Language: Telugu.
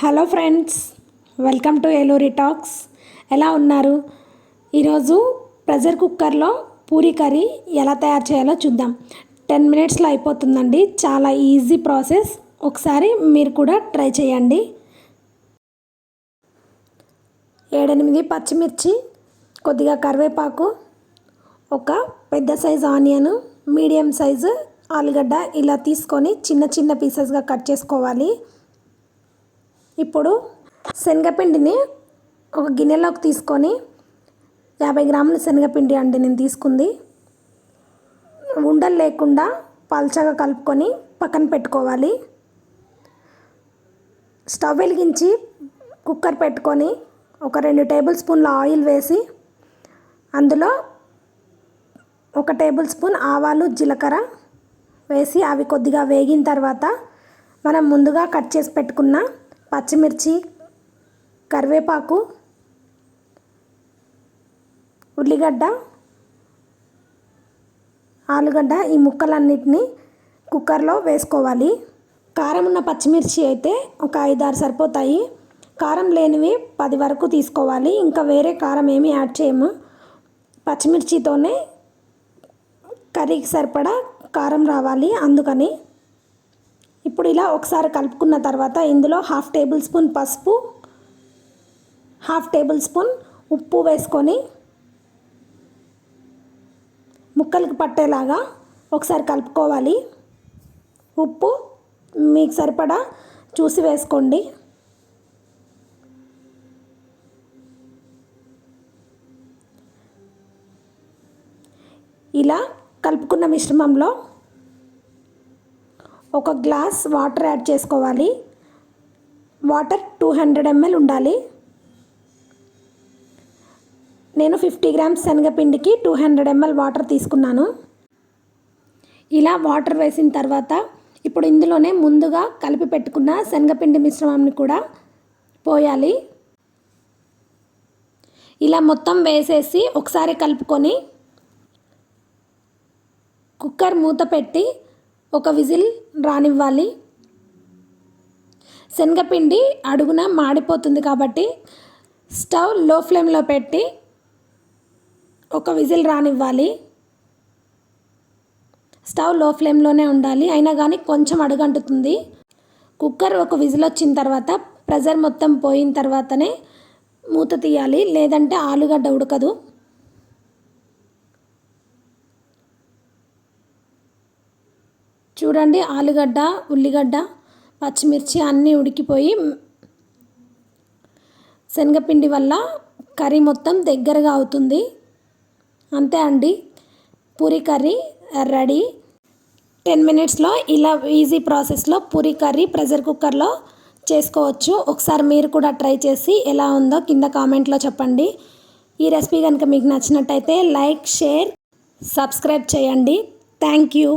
Hello friends welcome to Eluri talks. ఎలా ఉన్నారు? ఈరోజు ప్రెషర్ కుక్కర్లో పూరీ కర్రీ ఎలా తయారు చేయాలో చూద్దాం. టెన్ మినిట్స్లో అయిపోతుందండి. చాలా ఈజీ ప్రాసెస్. ఒకసారి మీరు కూడా ట్రై చేయండి. ఏడెనిమిది పచ్చిమిర్చి కొద్దిగా కరివేపాకు ఒక పెద్ద సైజు ఆనియన్ మీడియం సైజు ఆలుగడ్డ ఇలా తీసుకొని చిన్న చిన్న పీసెస్గా కట్ చేసుకోవాలి. ఇప్పుడు శనగపిండిని ఒక గిన్నెలోకి తీసుకొని యాభై గ్రాముల శనగపిండి అండి నేను తీసుకుంది. ఉండలు లేకుండా పల్చగా కలుపుకొని పక్కన పెట్టుకోవాలి. స్టవ్ వెలిగించి కుక్కర్ పెట్టుకొని ఒక రెండు టేబుల్ స్పూన్ల ఆయిల్ వేసి అందులో ఒక టేబుల్ స్పూన్ ఆవాలు జీలకర్ర వేసి అవి కొద్దిగా వేగిన తర్వాత మనం ముందుగా కట్ చేసి పెట్టుకున్న పచ్చిమిర్చి కరివేపాకు ఉల్లిగడ్డ ఆలుగడ్డ ఈ ముక్కలన్నిటిని కుక్కర్లో వేసుకోవాలి. కారం ఉన్న పచ్చిమిర్చి అయితే ఒక ఐదారు సరిపోతాయి. కారం లేనివి పది వరకు తీసుకోవాలి. ఇంకా వేరే కారం ఏమీ యాడ్ చేయము. పచ్చిమిర్చితోనే కర్రీకి సరిపడా కారం రావాలి. అందుకని ఇప్పుడు ఇలా ఒకసారి కలుపుకున్న తర్వాత ఇందులో హాఫ్ టేబుల్ స్పూన్ పసుపు హాఫ్ టేబుల్ స్పూన్ ఉప్పు వేసుకొని ముక్కలకు పట్టేలాగా ఒకసారి కలుపుకోవాలి. ఉప్పు మీకు సరిపడా చూసి వేసుకోండి. ఇలా కలుపుకున్న మిశ్రమంలో ఒక గ్లాస్ వాటర్ యాడ్ చేసుకోవాలి. వాటర్ టూ హండ్రెడ్ ఎంఎల్ ఉండాలి. నేను ఫిఫ్టీ గ్రామ్స్ శనగపిండికి టూ హండ్రెడ్ ఎంఎల్ వాటర్ తీసుకున్నాను. ఇలా వాటర్ వేసిన తర్వాత ఇప్పుడు ఇందులోనే ముందుగా కలిపి పెట్టుకున్న శనగపిండి మిశ్రమాన్ని కూడా పోయాలి. ఇలా మొత్తం వేసేసి ఒకసారి కలుపుకొని కుక్కర్ మూత పెట్టి ఒక విజిల్ రానివ్వాలి. శనగపిండి అడుగున మాడిపోతుంది కాబట్టి స్టవ్లో ఫ్లేమ్లో పెట్టి ఒక విజిల్ రానివ్వాలి. స్టవ్లో ఫ్లేమ్లోనే ఉండాలి. అయినా కానీ కొంచెం అడుగంటుతుంది. కుక్కర్ ఒక విజిల్ వచ్చిన తర్వాత ప్రెజర్ మొత్తం పోయిన తర్వాతనే మూత తీయాలి. లేదంటే ఆలుగడ్డ ఉడకదు. చూడండి ఆలుగడ్డ ఉల్లిగడ్డ పచ్చిమిర్చి అన్నీ ఉడికిపోయి శనగపిండి వల్ల కర్రీ మొత్తం దగ్గరగా అవుతుంది. అంతే అండి. Puri curry ready. టెన్ మినిట్స్లో ఇలా ఈజీ ప్రాసెస్లో పూరి కర్రీ ప్రెషర్ కుక్కర్లో చేసుకోవచ్చు. ఒకసారి మీరు కూడా ట్రై చేసి ఎలా ఉందో కింద కామెంట్లో చెప్పండి. ఈ రెసిపీ కనుక మీకు నచ్చినట్టయితే లైక్ షేర్ సబ్స్క్రైబ్ చేయండి. Thank you.